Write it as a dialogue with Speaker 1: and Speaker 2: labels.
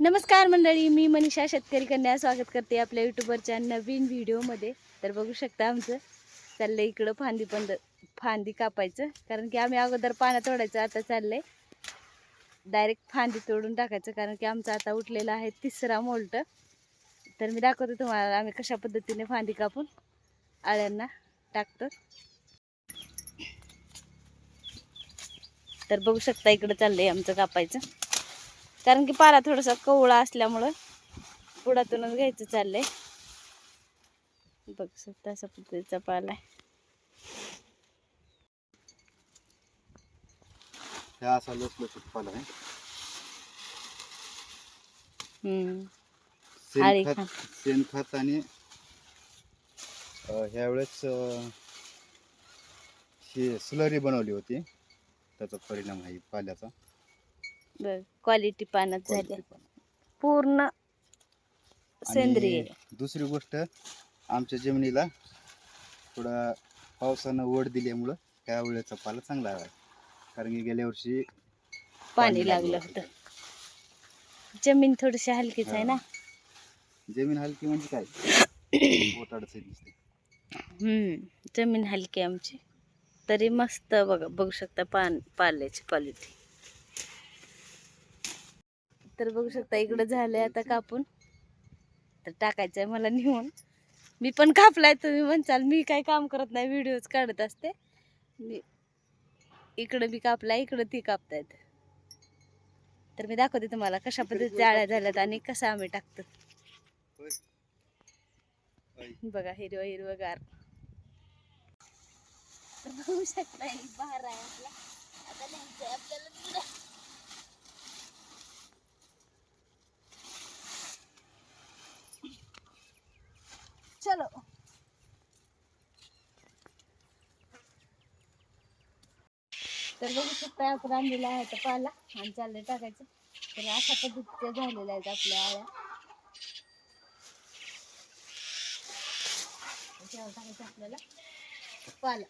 Speaker 1: नमस्कार मंडळी मी मनीषा शेतकरी कन्या. स्वागत करते आपल्या युट्यूबवरच्या नवीन व्हिडिओमध्ये. तर बघू शकता आमचं चाललंय इकडं फांदी पण फांदी कापायचं. कारण की आम्ही अगोदर पाण्यात तोडायचं आता चाललंय. डायरेक्ट फांदी तोडून टाकायचं कारण की आमचं आता उठलेला आहे तिसरा मोल्ट. तर मी दाखवते तुम्हाला आम्ही कशा पद्धतीने फांदी कापून आळ्यांना टाकतो. तर बघू शकता इकडं चाललंय आमचं कापायचं. कारण की पाला थोडासा कवळा असल्यामुळं बुडातूनच घ्यायचं चाललंय. बघू शकता पद्धतीचा पाला
Speaker 2: असा पाला आहे.
Speaker 1: हम्म. आळी
Speaker 2: शेणखत आणि अं, ह्यावेळेस अं, ही स्लरी बनवली होती. त्याचा परिणाम आहे पाल्याचा.
Speaker 1: बघ क्वालिटी पानात झाली. पूर्ण सेंद्रिय.
Speaker 2: आणि दुसरी गोष्ट आमच्या जमिनीला थोडा पावसानं ओढ दिल्यामुळं ह्या वेळेचा पाला चांगला आहे. कारण की गेल्या वर्षी
Speaker 1: पाणी लागलं होतं. जमीन थोडीशी हलकीच आहे ना?
Speaker 2: जमीन हलकी म्हणजे काय? बोटाडच दिसते.
Speaker 1: हम्म. जमीन हलकी आमची. तरी मस्त बघा बघू शकता पान पाल्याची क्वालिटी तर बघू शकता इकडं झालंय आता कापून. तर टाकायचंय मला नेऊन. मी पण कापलाय तुम्ही म्हणचाल मी काय काम करत नाही व्हिडिओज काढत असते. मी इकडं बी कापलाय इकडं ती कापतायत. तर मी दाखवते तुम्हाला कशा पद्धतीच्या जाळ्या झाल्यात आणि कसं आम्ही टाकतो. बघा हिरवं हिरवं गार. तर बघू शकता बहार आहे आपला. आता न्यायचंय आपल्याला चलो। तर बघू शकता आपण आणलेला आहे तर पाला. आणि चाललंय टाकायचं. तर अशा पद्धतीच्या झालेल्या आहेत आपल्या आळ्या. टाकायचं आपल्याला. पाला.